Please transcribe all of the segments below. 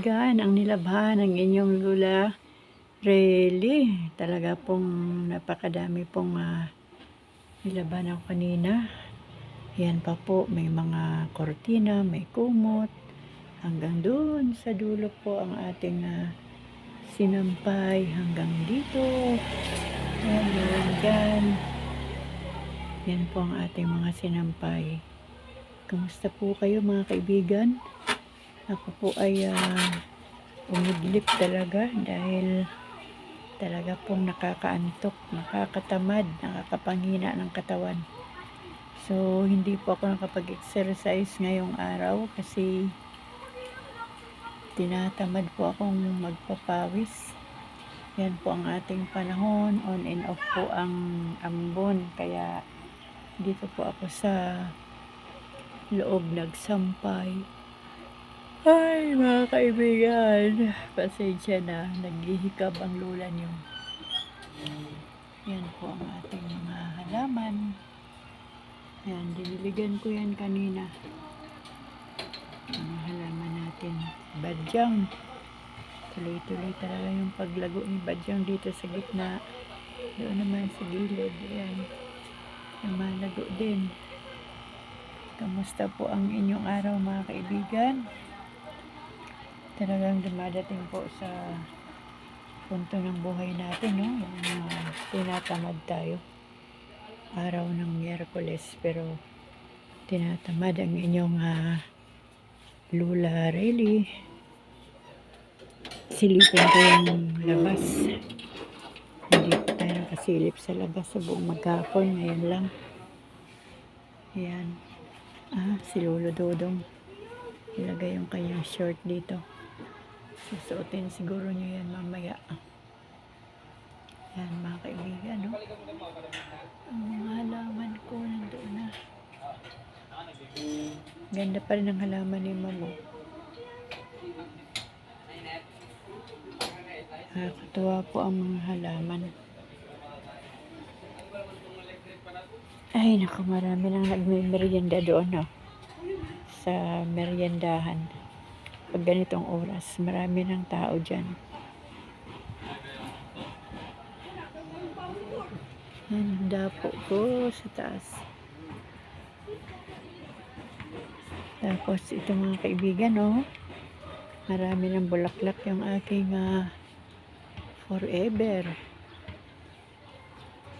Gan ang nilabhan ng inyong lula. Really, talaga pong napakadami pong ah, nilaban ako kanina. Yan pa po, may mga kortina, may kumot. Hanggang doon sa dulo po ang ating ah, sinampay hanggang dito. Yan, yan. Yan po ang ating mga sinampay. Kamusta po kayo mga kaibigan? Ako po ay uh, umidlip talaga dahil talaga pong nakakaantok, nakakatamad, nakakapanghina ng katawan. So, hindi po ako nakapag-exercise ngayong araw kasi tinatamad po akong magpapawis. Yan po ang ating panahon, on and off po ang ambon. Kaya dito po ako sa loob nagsampay. Ay, mga kaibigan, pasensya na, naghihikab ang lula niyo. Yan po ang ating mga halaman. Yan, diniligan ko yan kanina. Mga halaman natin. Badyang. Tuloy-tuloy talaga yung paglago ni Badyang dito sa gitna. Doon naman sa gilid. Yan. Lumalago din. Kamusta po ang inyong araw mga kaibigan? Talagang dumadating po sa punto ng buhay natin, no? Yung tinatamad tayo. Araw ng Miyerkules, pero tinatamad ang inyong uh, lula really. Silipin ko yung labas. Hindi po tayo nakasilip sa labas sa buong maghapon. Ngayon lang. Ayan. Ah, si Lolo Dodong. Ilagay yung kanyang short dito. Susuotin siguro niyo yan mamaya. Yan mga kaibigan, no? Ang mga halaman ko nandoon na. Ganda pa rin ang halaman ni Mamo. Nakakatuwa po ang mga halaman. Ay, naku, marami nang nagme-merienda doon, no? Sa meriendahan. Pag ganitong oras, marami ng tao dyan. Yan, ang dapo ko sa taas. Tapos, ito mga kaibigan, no? Marami ng bulaklak yung aking ah, forever.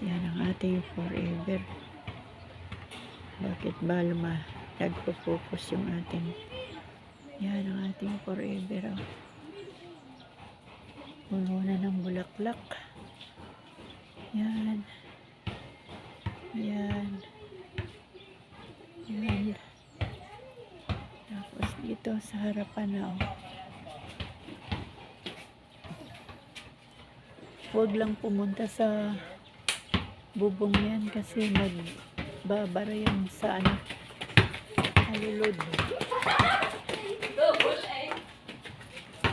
Yan ang ating forever. Bakit ba luma? Nagpo-focus yung ating yan ang ating forever. Oh. Puno na ng bulaklak. Yan. Yan. Yan. Tapos dito sa harapan na oh. Huwag lang pumunta sa bubong yan kasi magbabara yan sa ano halulod.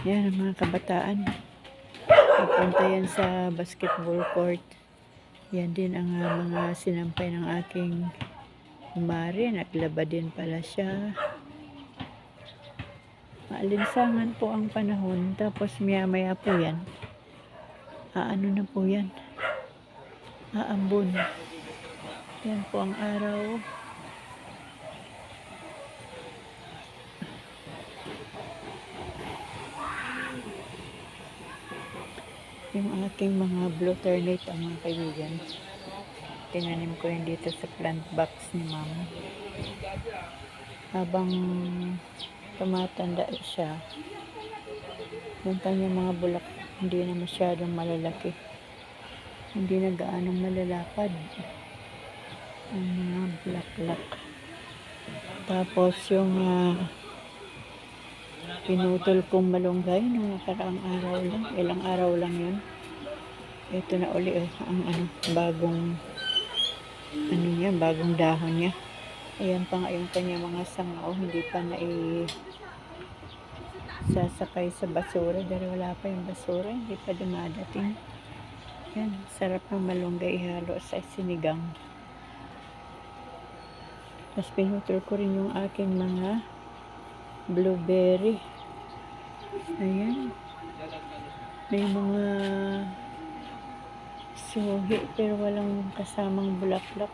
Yan ang mga kabataan. Pupunta yan sa basketball court. Yan din ang ah, mga sinampay ng aking umari. Naglaba din pala siya. Maalinsangan po ang panahon. Tapos maya-maya po yan. Aano na po yan. Aambon. Yan po ang araw. Yung aking mga blue turnip ang mga kaibigan. Tinanim ko yun dito sa plant box ni mama habang tumatanda siya yung kanyang mga bulak hindi na masyadong malalaki. Hindi na gaanong malalapad ang mga bulaklak tapos yung ah, pinutol kong malunggay nung nakaraang araw lang. Ilang araw lang yun. Ito na uli oh, ang ano bagong ano niya bagong dahon niya. Ayan pa nga yung kanya mga sanga hindi pa na sasakay sa basura. Dahil wala pa yung basura hindi pa dumadating. Yan sarap ng malunggay ihalo sa sinigang. Tapos pinutol ko rin yung aking mga blueberry Ayan. May mga suhi pero walang kasamang bulaklak.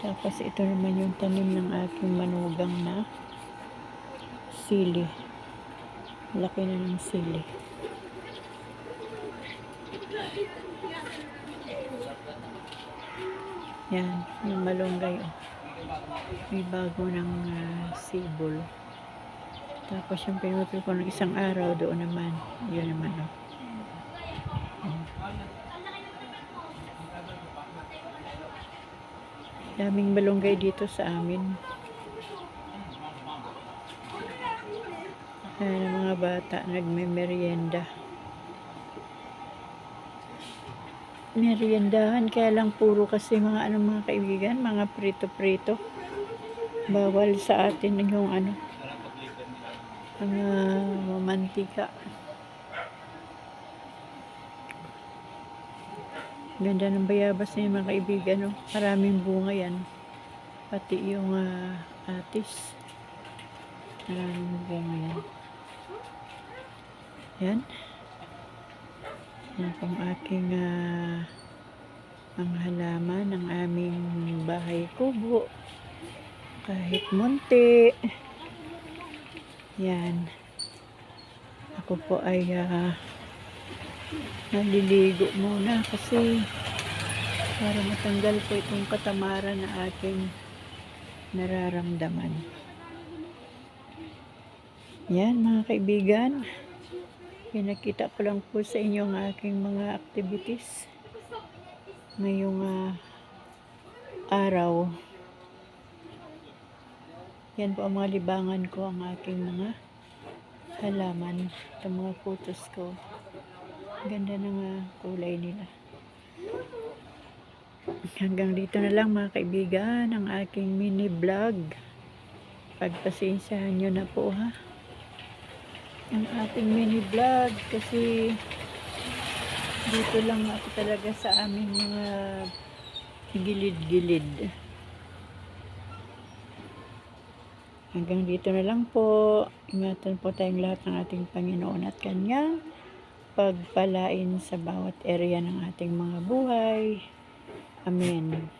Tapos ito naman yung tanim ng aking manugang na sili. Laki na ng sili. Yan, yung malunggay. Oh. May bago ng ah, sibol. Tapos yung pinutol ko ng isang araw doon naman. Yun naman. Oh. Yan. Daming malunggay dito sa amin. Ang mga bata nagme-merienda. Meriendahan kaya lang puro kasi mga ano mga kaibigan, mga prito-prito. Bawal sa atin yung ano, mga mantika. Ganda ng bayabas na yun, mga kaibigan. No? Maraming bunga yan. Pati yung ah, atis. Maraming bunga yan. Yan. Yan pong aking ah, ang halaman ng aming bahay kubo. Kahit munti. Yan. Ako po ay ah, naliligo muna kasi para matanggal po itong katamaran na aking nararamdaman. Yan mga kaibigan. Pinakita ko lang po sa inyo ang aking mga activities ngayong ah, araw. Yan po ang mga libangan ko, ang aking mga halaman. Itong mga photos ko. Ganda ng ah, kulay nila. Hanggang dito na lang mga kaibigan ang aking mini vlog. Pagpasensyahan nyo na po ha. Ang ating mini vlog kasi dito lang ako talaga sa aming mga gilid-gilid. Hanggang dito na lang po. Ingatan po tayong lahat ng ating Panginoon at Kanyang pagpalain sa bawat area ng ating mga buhay. Amen.